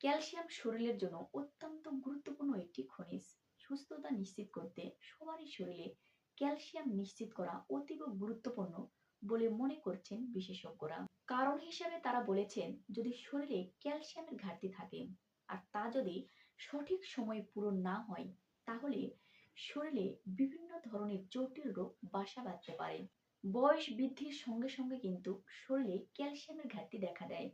Calcium শরীরের জন্য অত্যন্ত গুরুত্বপূর্ণ একটি খনিজ। সুস্থতা নিশ্চিত করতে সবারই শরীরে ক্যালসিয়াম নিশ্চিত করা অতীব গুরুত্বপূর্ণ বলে মনে করছেন বিশেষজ্ঞরা। কারণ হিসেবে তারা বলেছেন, যদি শরীরে ক্যালসিয়ামের ঘাটতি থাকে আর তা যদি সঠিক সময়ে পূরণ না হয়, তাহলে শরীরে বিভিন্ন ধরনের জটিল রোগ বাসা বাঁধতে পারে। বয়স বৃদ্ধির সঙ্গে সঙ্গে কিন্তু শরীরে ক্যালসিয়ামের ঘাটতি দেখা দেয়।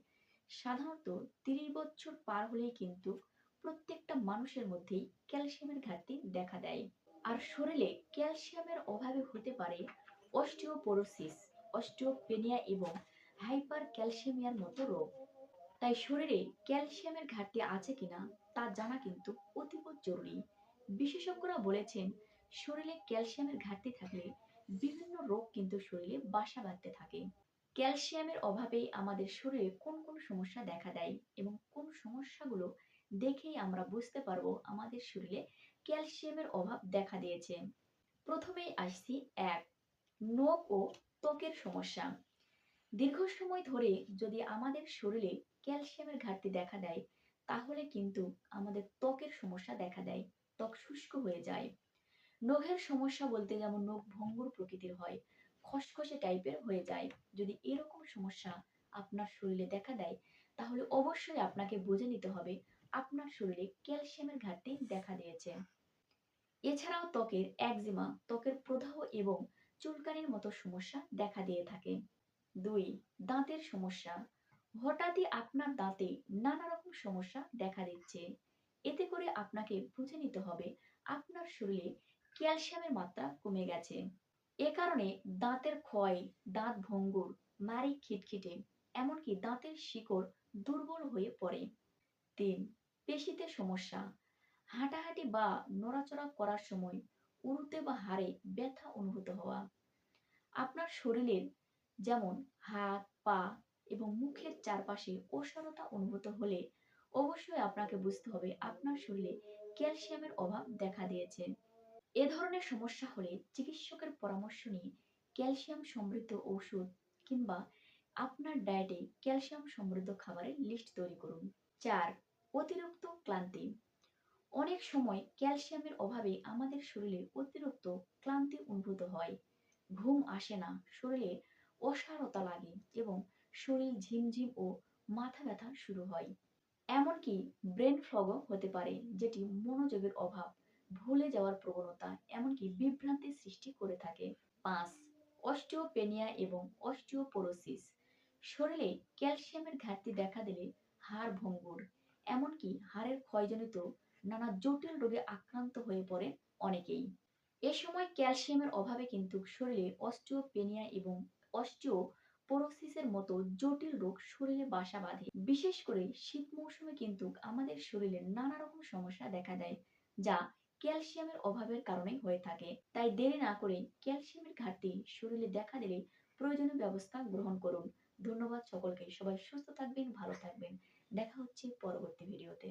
সাধারণত তিরিশ বছর পার হলেই কিন্তু প্রত্যেকটা মানুষের মধ্যেই ক্যালসিয়ামের ঘাটতি দেখা দেয়। আর শরীরে ক্যালসিয়ামের অভাবে হতে পারে অস্টিওপোরোসিস, অস্টিওপেনিয়া এবং হাইপার ক্যালসিয়ামিয়ার মতো রোগ। তাই শরীরে ক্যালসিয়ামের ঘাটতি আছে কিনা তা জানা কিন্তু অতীব জরুরি। বিশেষজ্ঞরা বলেছেন, শরীরে ক্যালসিয়ামের ঘাটতি থাকলে বিভিন্ন রোগ কিন্তু শরীরে বাসা বাঁধতে থাকে। ক্যালসিয়ামের অভাবে আমাদের শরীরে কোন কোন সমস্যা দেখা দেয় এবং কোন সমস্যাগুলো দেখেই আমরা বুঝতে পারব আমাদের শরীরে ক্যালসিয়ামের অভাব দেখা দিয়েছে। প্রথমেই আসছি এক, নখ ও ত্বকের সমস্যা। দীর্ঘ সময় ধরে যদি আমাদের শরীরে ক্যালসিয়ামের ঘাটতি দেখা দেয়, তাহলে কিন্তু আমাদের ত্বকের সমস্যা দেখা দেয়, ত্বক শুষ্ক হয়ে যায়। নখের সমস্যা বলতে যেমন নখ ভঙ্গুর প্রকৃতির হয় খসখসে টাইপের হয়ে যায়। যদি এরকম সমস্যা আপনার শরীরে দেখা দেয়, তাহলে অবশ্যই আপনাকে বুঝে নিতে হবে, আপনার শরীরে ক্যালসিয়ামের ঘাটতি দেখা দিয়েছে। এছাড়াও ত্বকের একজিমা ত্বকের প্রদাহ এবং চুলকানির মতো সমস্যা দেখা দিয়ে থাকে। দুই, দাঁতের সমস্যা। হঠাৎই আপনার দাঁতে নানা রকম সমস্যা দেখা দিচ্ছে। এতে করে আপনাকে বুঝে নিতে হবে, আপনার শরীরে ক্যালসিয়ামের মাত্রা কমে গেছে। এ কারণে দাঁতের ক্ষয়, দাঁত ভঙ্গুর মারি খিটখিটে, এমনকি দাঁতের শিকড় দুর্বল হয়ে পড়ে। তিন, পেশিতে সমস্যা। হাঁটাহাঁটি বা নড়াচড়া করার সময় উরুতে বা হাড়ে ব্যথা অনুভূত হওয়া। আপনার শরীরের যেমন হাত, পা এবং মুখের চারপাশে অসারতা অনুভূত হলে অবশ্যই আপনাকে বুঝতে হবে আপনার শরীরে ক্যালসিয়ামের অভাব দেখা দিয়েছে। এ ধরনের সমস্যা হলে চিকিৎসকের পরামর্শ নিয়ে ক্যালসিয়াম সমৃদ্ধ ঔষধ কিংবা আপনার ডায়েটে ক্যালসিয়াম সমৃদ্ধ খাবারের লিস্ট তৈরি করুন। চার, অতিরিক্ত ক্লান্তি। অনেক সময় ক্যালসিয়ামের অভাবে আমাদের শরীরে অতিরিক্ত ক্লান্তি অনুভূত হয়। ঘুম আসে না, শরীরে অসারতা লাগে এবং শরীর ঝিমঝিম ও মাথা ব্যথা শুরু হয়। এমনকি ব্রেন ফগও হতে পারে, যেটি মনোযোগের অভাব। ভুলে যাওয়ার প্রবণতা, এমনকি বিভ্রান্তির সৃষ্টি করে থাকে। পাঁচ, অস্টিওপেনিয়া এবং অস্টিওপোরোসিস। শরীরে ক্যালসিয়ামের ঘাটতি দেখা দিলে হাড় ভঙ্গুর, এমনকি হাড়ের ক্ষয়জনিত নানা জটিল রোগে আক্রান্ত হয়ে পড়ে অনেকেই। এ সময় ক্যালসিয়ামের অভাবে কিন্তু শরীরে অস্টিওপেনিয়া এবং অস্টিও পোরোসিসের মতো জটিল রোগ শরীরে বাসা বাঁধে। বিশেষ করে শীত মৌসুমে কিন্তু আমাদের শরীরে নানা রকম সমস্যা দেখা দেয়, যা ক্যালসিয়ামের অভাবের কারণে হয়ে থাকে। তাই দেরি না করে ক্যালসিয়ামের ঘাটতি শরীরে দেখা দিলে প্রয়োজনীয় ব্যবস্থা গ্রহণ করুন। ধন্যবাদ সকলকে। সবাই সুস্থ থাকবেন, ভালো থাকবেন। দেখা হচ্ছে পরবর্তী ভিডিওতে।